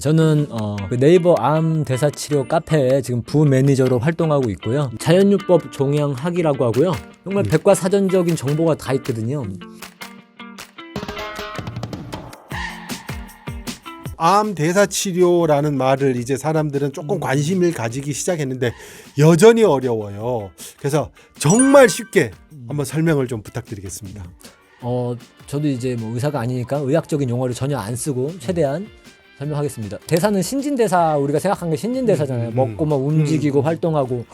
저는 어, 그 네이버 암 대사 치료 카페에 지금 부 매니저로 활동하고 있고요. 자연요법 종양학이라고 하고요. 정말 백과사전적인 정보가 다 있거든요. 암 대사 치료라는 말을 이제 사람들은 조금 관심을 가지기 시작했는데 여전히 어려워요. 그래서 정말 쉽게 한번 설명을 좀 부탁드리겠습니다. 어, 저도 이제 뭐 의사가 아니니까 의학적인 용어를 전혀 안 쓰고 최대한 설명하겠습니다. 대사는 신진대사 우리가 생각한 게 신진대사잖아요. 음, 음, 먹고 막 움직이고 음. 활동하고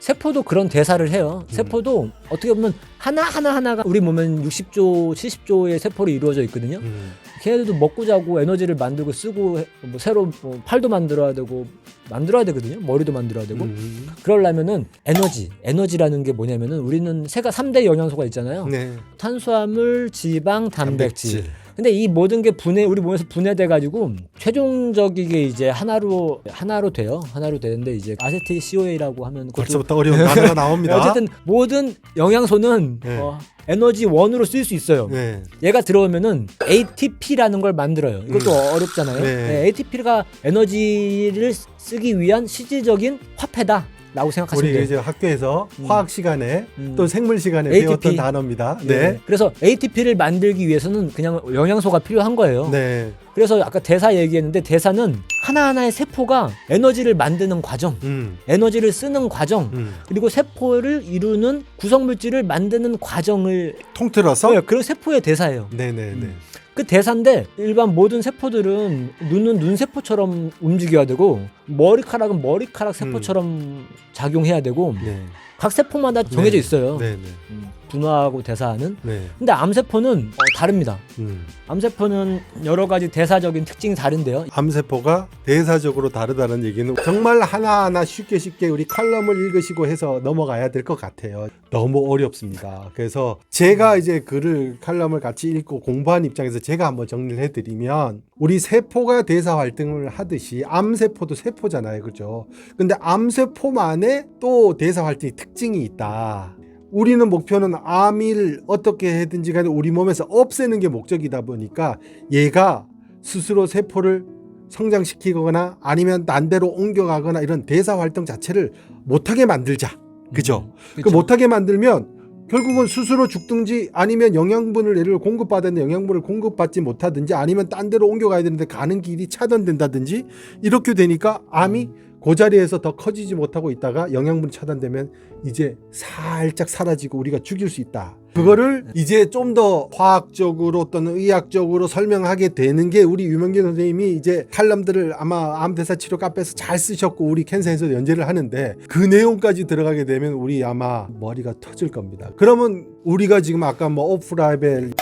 세포도 그런 대사를 해요. 세포도 어떻게 보면 하나 하나 하나가 우리 몸엔 60조, 70조의 세포로 이루어져 있거든요. 음. 걔네들도 먹고 자고 에너지를 만들고 쓰고 해- 뭐 새로 뭐 팔도 만들어야 되고 만들어야 되거든요. 머리도 만들어야 되고. 음. 그러려면은 에너지, 에너지라는 게 뭐냐면은 우리는 세가 3대 영양소가 있잖아요. 네. 탄수화물, 지방, 단백질. 근데 이 모든 게 분해 우리 몸에서 분해돼 가지고 최종적이게 이제 하나로 하나로 돼요. 하나로 되는데 이제 아세틸 CoA라고 하면 그것도 벌써부터 어려운 단어가 나옵니다. 어쨌든 모든 영양소는 네. 어, 에너지 원으로 쓸 수 있어요. 네. 얘가 들어오면은 ATP라는 걸 만들어요. 이것도 어렵잖아요. 네. 네, ATP가 에너지를 쓰기 위한 실질적인 화폐다 라고 생각하시면 우리 돼요. 이제 학교에서 음. 화학 시간에 음. 또 생물 시간에 ATP. 배웠던 단어입니다. 네. 네. 그래서 ATP를 만들기 위해서는 그냥 영양소가 필요한 거예요. 네. 그래서 아까 대사 얘기했는데 대사는 하나하나의 세포가 에너지를 만드는 과정, 음. 에너지를 쓰는 과정, 음. 그리고 세포를 이루는 구성물질을 만드는 과정을 통틀어서 네, 그런 세포의 대사예요. 네, 네, 네. 음. 그 대사인데 일반 모든 세포들은 눈은 눈 세포처럼 움직여야 되고 머리카락은 머리카락 세포처럼 작용해야 되고 네. 각 세포마다 정해져 네. 있어요. 네, 네. 음, 분화하고 대사하는. 네. 근데 암세포는 어, 다릅니다. 음. 암세포는 여러 가지 대사적인 특징이 다른데요. 암세포가 대사적으로 다르다는 얘기는 정말 하나하나 쉽게 쉽게 우리 칼럼을 읽으시고 해서 넘어가야 될 것 같아요. 너무 어렵습니다. 그래서 제가 이제 글을 칼럼을 같이 읽고 공부한 입장에서 제가 한번 정리를 해드리면 우리 세포가 대사 활동을 하듯이 암세포도 세포잖아요. 그죠? 근데 암세포만의 또 대사 활동의 특 징이 있다. 우리는 목표는 암을 어떻게 해든지 간에 우리 몸에서 없애는 게 목적이다 보니까 얘가 스스로 세포를 성장시키거나 아니면 난대로 옮겨가거나 이런 대사 활동 자체를 못하게 만들자. 그죠? 음, 그 못하게 만들면 결국은 스스로 죽든지 아니면 영양분을 예를 들어 공급받았는데 영양분을 공급받지 못하든지 아니면 딴 데로 옮겨가야 되는데 가는 길이 차단된다든지 이렇게 되니까 암이 그 자리에서 더 커지지 못하고 있다가 영양분이 차단되면 이제 살짝 사라지고 우리가 죽일 수 있다. 그거를 이제 좀더 화학적으로 또는 의학적으로 설명하게 되는 게 우리 유명진 선생님이 이제 칼럼들을 아마 암대사 치료 카페에서 잘 쓰셨고 우리 캔사에서 연재를 하는데 그 내용까지 들어가게 되면 우리 아마 머리가 터질 겁니다. 그러면 우리가 지금 아까 뭐 오프라벨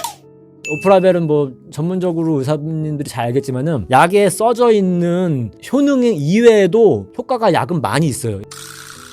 오프라벨은 뭐 전문적으로 의사님들이 잘 알겠지만은 약에 써져 있는 효능 이외에도 효과가 약은 많이 있어요.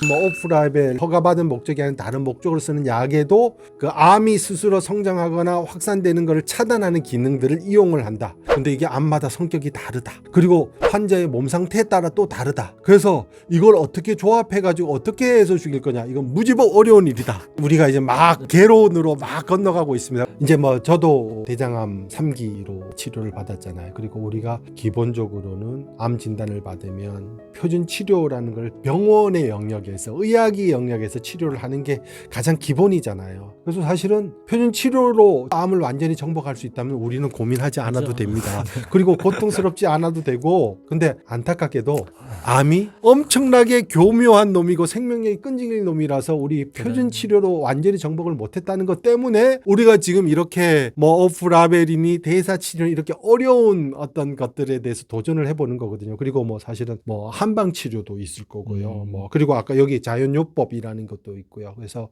뭐 오프라벨 허가받은 목적이 아닌 다른 목적으로 쓰는 약에도 그 암이 스스로 성장하거나 확산되는 것을 차단하는 기능들을 이용을 한다. 근데 이게 암마다 성격이 다르다. 그리고 환자의 몸 상태에 따라 또 다르다. 그래서 이걸 어떻게 조합해 가지고 어떻게 해서 죽일 거냐. 이건 무지법 어려운 일이다. 우리가 이제 막 개론으로 막 건너가고 있습니다. 이제 뭐 저도 대장암 3기로 치료를 받았잖아요. 그리고 우리가 기본적으로는 암 진단을 받으면 표준 치료라는 걸 병원의 영역 에서 의학의 영역에서 치료를 하는 게 가장 기본이잖아요. 그래서 사실은 표준 치료로 암을 완전히 정복할 수 있다면 우리는 고민하지 않아도 그렇죠. 됩니다. 그리고 고통스럽지 않아도 되고 근데 안타깝게도 암이 엄청나게 교묘한 놈이고 생명력이 끈질긴 놈이라서 우리 표준 치료로 완전히 정복을 못했다는 것 때문에 우리가 지금 이렇게 뭐 오프라벨이니 대사 치료 이렇게 어려운 어떤 것들에 대해서 도전을 해보는 거거든요. 그리고 뭐 사실은 뭐 한방 치료도 있을 거고요. 음. 뭐 그리고 아까 여기 자연요법이라는 것도 있고요. 그래서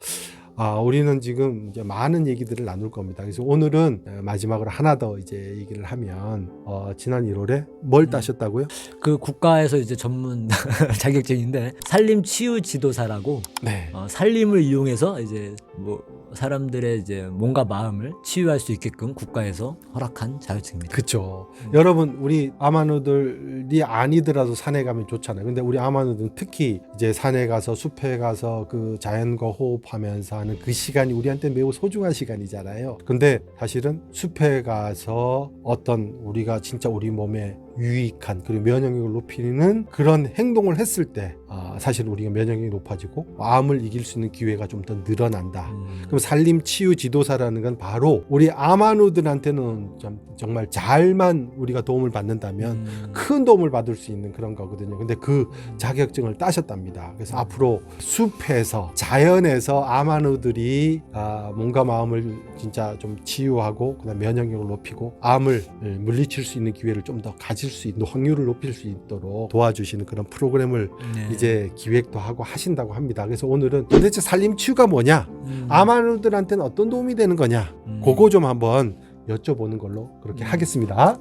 아, 우리는 지금 이제 많은 얘기들을 나눌 겁니다. 그래서 오늘은 어, 마지막으로 하나 더 이제 얘기를 하면 어, 지난 1월에 뭘 음. 따셨다고요? 그 국가에서 이제 전문 자격증인데 산림 치유 지도사라고 네. 어, 산림을 이용해서 이제 뭐 사람들의 이제 몸과 마음을 치유할 수 있게끔 국가에서 허락한 자격증입니다. 그쵸. 음. 여러분, 우리 아마누들이 아니더라도 산에 가면 좋잖아요. 근데 우리 아마누들은 특히 이제 산에 가서 숲에 가서 그 자연과 호흡하면서 하는 그 시간이 우리한테 매우 소중한 시간이잖아요. 근데 사실은 숲에 가서 어떤 우리가 진짜 우리 몸에 유익한 그리고 면역력을 높이는 그런 행동을 했을 때 아, 사실 우리가 면역력이 높아지고 암을 이길 수 있는 기회가 좀 더 늘어난다. 음. 그럼 산림 치유 지도사라는 건 바로 우리 아마누들한테는 좀 정말 잘만 우리가 도움을 받는다면 음. 큰 도움을 받을 수 있는 그런 거거든요. 근데 그 자격증을 따셨답니다. 그래서 앞으로 숲에서 자연에서 아마누들이 아, 몸과 마음을 진짜 좀 치유하고 그다음 면역력을 높이고 암을 예, 물리칠 수 있는 기회를 좀 더 가질 수 있는 확률을 높일 수 있도록 도와주시는 그런 프로그램을 네. 이제 기획도 하고 하신다고 합니다. 그래서 오늘은 도대체 산림 치유가 뭐냐? 음. 아마누들한테는 어떤 도움이 되는 거냐? 음. 그거 좀 한번 여쭤보는 걸로 그렇게 음. 하겠습니다.